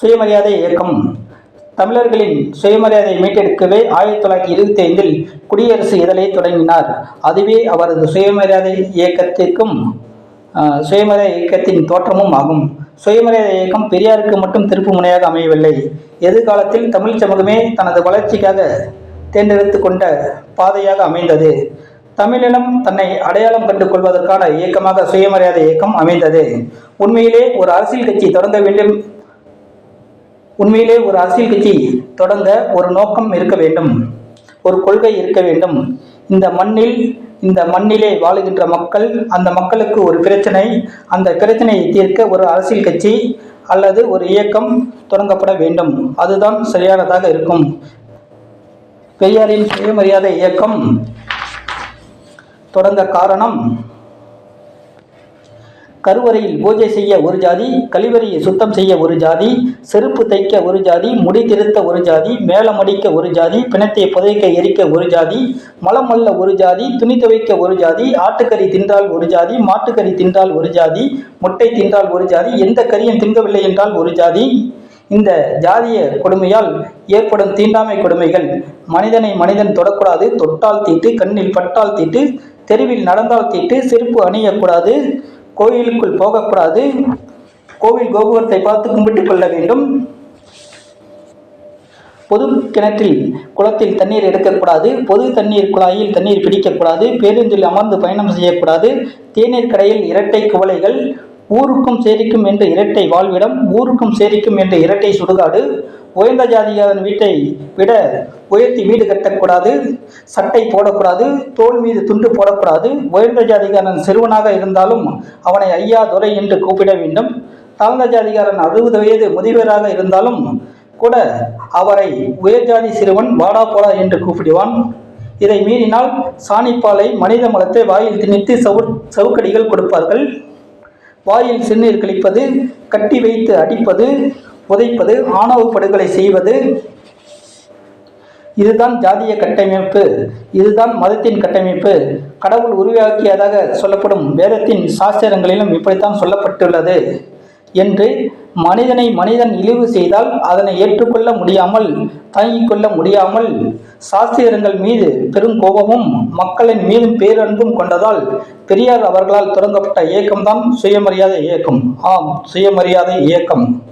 சுயமரியாதை இயக்கம். தமிழர்களின் சுயமரியாதை மீட்டெடுக்கவே ஆயிரத்தி தொள்ளாயிரத்தி இருபத்தி ஐந்தில் குடியரசு இதழை தொடங்கினார். அதுவே அவரது சுயமரியாதை இயக்கத்திற்கும் சுயமரியாதை இயக்கத்தின் தோற்றமும் ஆகும். சுயமரியாதை இயக்கம் பெரியாருக்கு மட்டும் திருப்பு முனையாக அமையவில்லை. எதிர்காலத்தில் தமிழ் சமூகமே தனது வளர்ச்சிக்காக தேர்ந்தெடுத்து கொண்ட பாதையாக அமைந்தது. தமிழினம் தன்னை அடையாளம் கண்டு கொள்வதற்கான இயக்கமாக சுயமரியாதை இயக்கம் அமைந்தது. உண்மையிலே ஒரு அரசியல் கட்சி தொடங்க வேண்டும் உண்மையிலே ஒரு அரசியல் கட்சி தொடங்க ஒரு நோக்கம் இருக்க வேண்டும். ஒரு கொள்கை இருக்க வேண்டும். இந்த மண்ணில் இந்த மண்ணிலே வாழுகின்ற மக்கள் அந்த மக்களுக்கு ஒரு பிரச்சனை அந்த பிரச்சனையை தீர்க்க ஒரு அரசியல் கட்சி அல்லது ஒரு இயக்கம் தொடங்கப்பட வேண்டும். அதுதான் சரியானதாக இருக்கும். பெரியாரின் சுயமரியாதை இயக்கம் தொடங்க காரணம் கருவறையில் பூஜை செய்ய ஒரு ஜாதி கழிவறையை சுத்தம் செய்ய ஒரு ஜாதி செருப்பு தைக்க ஒரு ஜாதி முடி திருத்த ஒரு ஜாதி மேளமடிக்க ஒரு ஜாதி பிணத்தை புதைக்க எரிக்க ஒரு ஜாதி மலம் அல்ல ஒரு ஜாதி துணி துவைக்க ஒரு ஜாதி ஆட்டுக்கறி தின்றால் ஒரு ஜாதி மாட்டுக்கறி தின்றால் ஒரு ஜாதி முட்டை தின்றால் ஒரு ஜாதி எந்த கறியும் திங்கவில்லை என்றால் ஒரு ஜாதி இந்த ஜாதிய கொடுமையால் ஏற்படும் தீண்டாமை கொடுமைகள் மனிதனை மனிதன் தொடக்கூடாது தொட்டால் தீட்டு கண்ணில் பட்டால் தீட்டு தெருவில் நடந்தால் தீட்டு செருப்பு அணியக்கூடாது கோயிலுக்குள் போகக்கூடாது. கோவில் கோபுரத்தை பார்த்து கும்பிட்டு கொள்ள வேண்டும். பொது கிணற்றில் குளத்தில் தண்ணீர் எடுக்கக்கூடாது. பொது தண்ணீர் குழாயில் தண்ணீர் பிடிக்கக்கூடாது. பேருந்தில் அமர்ந்து பயணம் செய்யக்கூடாது. தேநீர் கடையில் இரட்டை குவளைகள் ஊருக்கும் சேரிக்கும் என்ற இரட்டை வாழ்விடம் ஊருக்கும் சேரிக்கும் என்ற இரட்டை சுடுகாடு. உயர்ந்த ஜாதியாரின் வீட்டை விட உயர்த்தி வீடு கட்டக்கூடாது சட்டை போடக்கூடாது தோல் மீது துண்டு போடக்கூடாது. உயர்ந்த ஜாதிகாரன் சிறுவனாக இருந்தாலும் அவனை ஐயா துரை என்று கூப்பிட வேண்டும். தாழ்ந்த ஜாதிகாரன் அறுபது வயது முதியவராக இருந்தாலும் கூட அவரை உயர்ஜாதி சிறுவன் வாடா போடா என்று கூப்பிடுவான். இதை மீறினால் சாணிப்பாலை மனித மலத்தை வாயில் திணித்து சவு சவுக்கடிகள் கொடுப்பார்கள். வாயில் சிறுநீர் கழிப்பது கட்டி வைத்து அடிப்பது புதைப்பது ஆணவ படுகொலை செய்வது. இதுதான் ஜாதிய கட்டமைப்பு. இதுதான் மதத்தின் கட்டமைப்பு. கடவுள் உருவாக்கியதாக சொல்லப்படும் வேதத்தின் சாஸ்திரங்களிலும் இப்படித்தான் சொல்லப்பட்டுள்ளது என்று மனிதனை மனிதன் இழிவு செய்தால் அதனை ஏற்றுக்கொள்ள முடியாமல் தாங்கிக் கொள்ள முடியாமல். சாஸ்திரங்கள் மீது பெரும் கோபமும் மக்களின் மீதும் பேரன்பும் கொண்டதால் பெரியார் அவர்களால் தொடங்கப்பட்ட இயக்கம்தான் சுயமரியாதை இயக்கம். ஆம் சுயமரியாதை இயக்கம்.